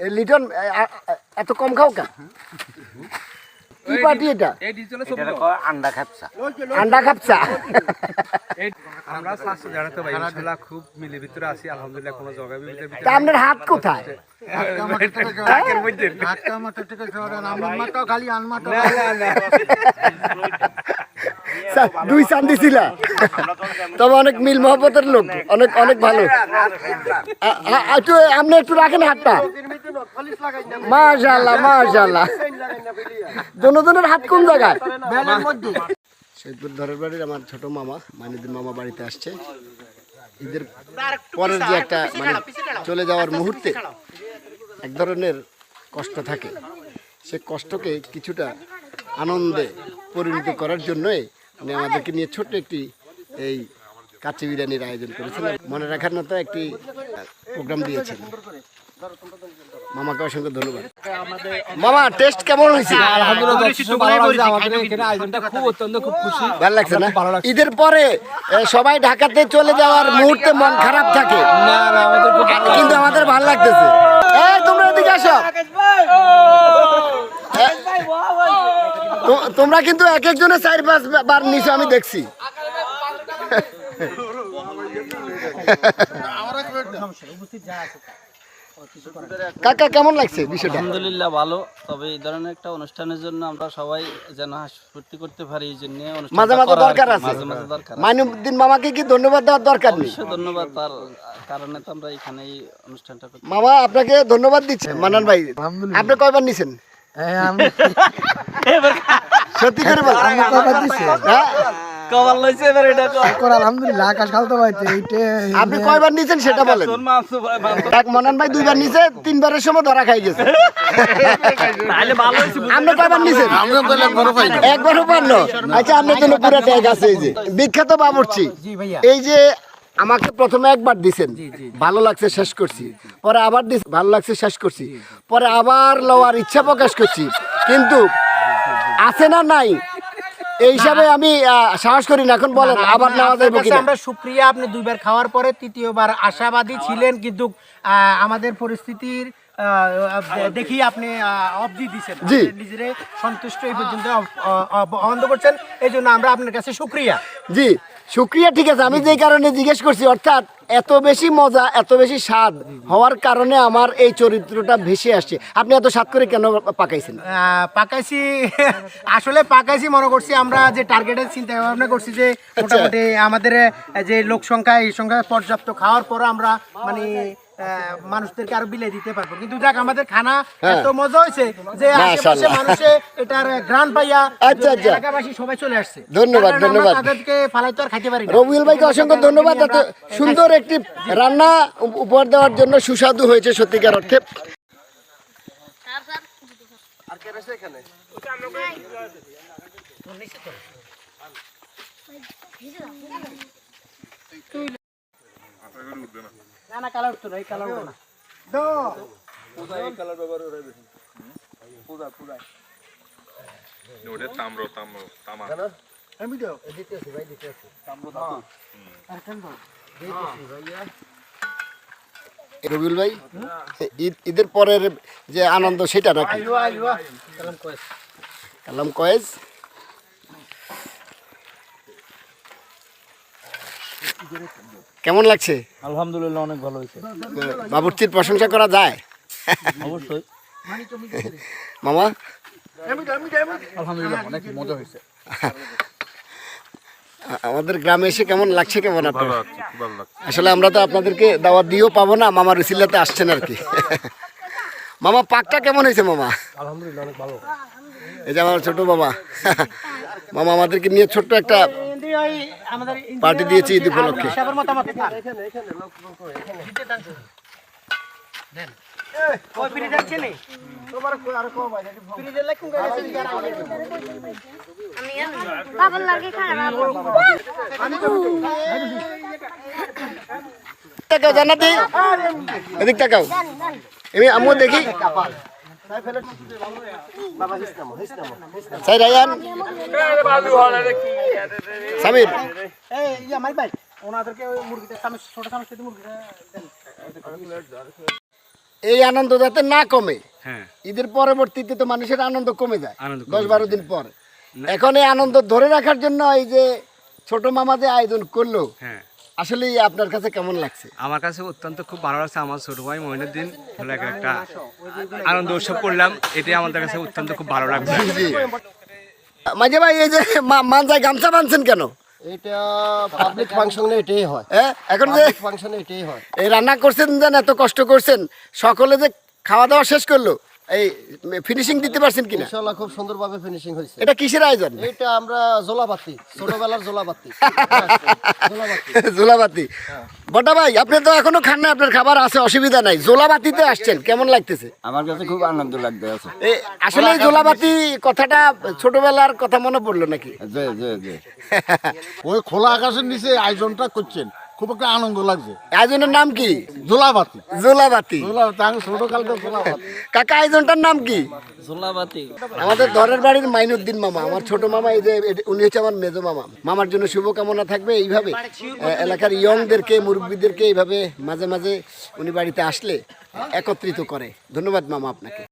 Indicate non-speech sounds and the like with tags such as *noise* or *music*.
এ লিটন এত কম খাও কা? কি পার্টি এটা? আন্ডা খাপসা? আন্ডা খাপসা? আমরা স্বাস্থ্য জানাতে ভাই ইনশাআল্লাহ খুব মিলে ভিতরে আছি আলহামদুলিল্লাহ কোনো ভিতরে তা আপনার হাত কোথায়? টাকের মধ্যে স্যার, দুই চান্দি ছিল। তবে অনেক মিল মহব্বতের লোক অনেক অনেক ভালো। আপনি একটু রাখেন হাতটা। মাশাল্লাহ মাশাল্লাহ দুজনের হাত কোন জায়গায়? ধরের বাড়ির আমার ছোট মামা মানিদুর মামা বাড়িতে আসছে। ঈদের পরের যে একটা মানে চলে যাওয়ার মুহূর্তে এক ধরনের কষ্ট থাকে। সে কষ্টকে কিছুটা আনন্দে পরিণত করার জন্যই উনি আমাদেরকে নিয়ে ছোট্ট একটি এই কাচ্চি বিরিয়ানির আয়োজন করেছিলেন। মনে রাখার মতো একটি প্রোগ্রাম দিয়েছেন মামাকে অসংখ্য ধন্যবাদ। মামা টেস্ট কেমন হয়েছে? আমাদের এখানে আয়োজনটা খুব অত্যন্ত খুব খুশি। ভালো লাগছে না? ঈদের পরে সবাই ঢাকাতে চলে যাওয়ার মুহূর্তে মন খারাপ থাকে। কিন্তু আমাদের ভালো লাগতেছে। এই তোমরা এদিকে আসো। তোমরা কিন্তু এক একজনের চার পাঁচ বার নিচে আমি দেখছি। কাকা কেমন লাগছে বিষয়টা? আলহামদুলিল্লাহ ভালো। তবে এই ধরনের একটা অনুষ্ঠানের জন্য আমরা সবাই যেন ফুর্তি করতে পারি এই জন্য মাঝে মাঝে। দরকার আছে। মাঝে মাঝে দরকার মাইনুদ্দিন মামাকে কি ধন্যবাদ দেওয়ার দরকার নেই? ধন্যবাদ তার কারণে তো আমরা এখানে এই অনুষ্ঠানটা করতে মামা আপনাকে ধন্যবাদ দিচ্ছি মানান ভাই। আপনি কয়বার নিছেন? সত্যি করে বল। হ্যাঁ? কবার লইছে এবার এটা আলহামদুলিল্লাহ আকাশ খালতে পাইতে এইটা আপনি কয়বার নিছেন সেটা বলেন। এক মনান ভাই দুইবার নিছে তিনবারের সময় ধরা খাই গেছে। তাহলে ভালো হয়েছে আপনি কয়বার নিছেন? একবারও পারল আচ্ছা আপনার জন্য পুরো ট্যাগ আছে এই যে। বিখ্যাত বাবুর্চি। এই যে আমাকে প্রথমে একবার দিছেন। ভালো লাগছে শেষ করছি। পরে আবার ভালো লাগছে শেষ করছি। পরে আবার লওয়ার ইচ্ছা প্রকাশ করছি। কিন্তু আছে না নাই? এই হিসাবে আমি সাহস করি না এখন বলেন আবার নেওয়া যাবে কিনা আমরা সুপ্রিয়া আপনি দুইবার খাওয়ার পরে তৃতীয়বার আশাবাদী ছিলেন কিন্তু আহ, আমাদের পরিস্থিতির দেখি আপনি অবধি দিচ্ছেন নিজেরে সন্তুষ্ট এই পর্যন্ত অব- করছেন এই জন্য আমরা আপনার কাছে সুক্রিয়া জি শুক্রিয়া ঠিক আছে আমি যেই কারণে জিজ্ঞেস করছি অর্থাৎ এত বেশি মজা এত বেশি স্বাদ হওয়ার কারণে আমার এই চরিত্রটা ভেসে আসছে আপনি এত স্বাদ করে কেন পাকাইছেন পাকাইছি *laughs* আসলে পাকাইছি মনে করছি আমরা যে টার্গেটের চিন্তা ভাবনা করছি যে। মোটামুটি আমাদের যে লোক সংখ্যা এই সংখ্যা পর্যাপ্ত খাওয়ার পর আমরা মানে মানুষদেরকে আরও বিলে দিতে পারব কিন্তু আমাদের খানা হ্যাঁ। এত মজা হয়েছে যে আশেপাশে মানুষে এটার গ্রান পাইয়া আচ্ছা, আচ্ছা। এলাকাবাসী সবাই চলে আসছে ধন্যবাদ, ধন্যবাদ। তাদেরকে ফালাই তো আর খাইতে পারি রবিউল ভাইকে অসংখ্য ধন্যবাদ এত সুন্দর একটি রান্না উপহার দেওয়ার জন্য সুস্বাদু হয়েছে সত্যিকার অর্থে। না না কালার তো এই কালার না। ওটা তাম্র তাম্র তামা। রবিউল ভাই ঈদ ঈদের পরের যে আনন্দ সেটা নাকি? কালাম কয়েজ কেমন লাগছে? আলহামদুলিল্লাহ অনেক ভালো হয়েছে। বাবুর্চির প্রশংসা করা যায়? অবশ্যই। মামা? আলহামদুলিল্লাহ অনেক মজা হয়েছে। *laughs* আমাদের গ্রামে এসে কেমন লাগছে কেমন আপনার? আসলে আমরা তো আপনাদেরকে দাওয়াত দিয়েও পাবো না মামার উসিলাতে আসছেন আর কি। মামা পাকটা কেমন হয়েছে মামা? আলহামদুলিল্লাহ অনেক ভালো। এই যে আমার ছোট বাবা মামা আমাদেরকে নিয়ে ছোট্ট একটা পার্টি দিয়েছি ঈদ উপলক্ষে। হিসাবের মতামত ওই বাবার লাগে তাকাও এদিক তাকাও আমি দেখি সাই রায়ান সামির এই ইয়া মাই ভাই ওনাদেরকে মুরগিটা চামচ ছোট চামচ দিয়ে মুরগিটা এই আনন্দ যাতে না কমে হ্যাঁ। ঈদের পরবর্তীতে তো মানুষের আনন্দ কমে যায়। দশ বারো দিন পর। এখন এই আনন্দ ধরে রাখার জন্য এই যে ছোট মামা যে আয়োজন করল হ্যাঁ। আসলে আপনার কাছে কেমন লাগছে? আমার কাছে অত্যন্ত খুব ভালো লাগছে আমার ছোট ভাই মহিনুদ্দিন হলো একটা আনন্দ উৎসব করলাম এটাই আমাদের কাছে অত্যন্ত খুব ভালো লাগছে। মাঝে ভাই এই যে মানজায় গামছা বানছেন কেন? এটা পাবলিক ফাংশনে এটাই হয়। হ্যাঁ এখন যে ফাংশনে এটাই হয়। এই রান্না করছেন যেন এত কষ্ট করছেন সকলে যে খাওয়া দাওয়া শেষ করল এই ফিনিশিং দিতে পারছেন কিনা? ইনশাআল্লাহ খুব সুন্দরভাবে ফিনিশিং হয়েছে। এটা কিসের আয়োজন? এটা আমরা জোলাবাতি ছোটবেলার জোলাবাতি। জোলাবাতি। *laughs* জোলাবাতি। বটা ভাই আপনি তো এখনও খান না আপনার খাবার আছে অসুবিধা নাই। জোলাবাতিতে আসছেন কেমন লাগতেছে? আমার কাছে খুব আনন্দ লাগতে আছে। আসলে জোলাবাতি কথাটা ছোটবেলার কথা মনে পড়ল নাকি? জি জি জি। *laughs* ওই খোলা আকাশের নিচে আয়োজনটা করছেন। খুব একটা আনন্দ লাগছে। আয়োজনের নাম কি? জোলাবাতি। জোলাবাতি। জোলাবাতি আমি ছোট জোলাবাতি। কাকা আয়োজনটার নাম কি? জোলাবাতি। আমাদের ধরের বাড়ির মাইনুদ্দিন মামা আমার ছোট মামা এই যে উনি হচ্ছে আমার মেজো মামা। মামার জন্য শুভকামনা থাকবে এইভাবে। এলাকার ইয়ংদেরকে মুরব্বীদেরকে এইভাবে মাঝে মাঝে উনি বাড়িতে আসলে একত্রিত করে। ধন্যবাদ মামা আপনাকে।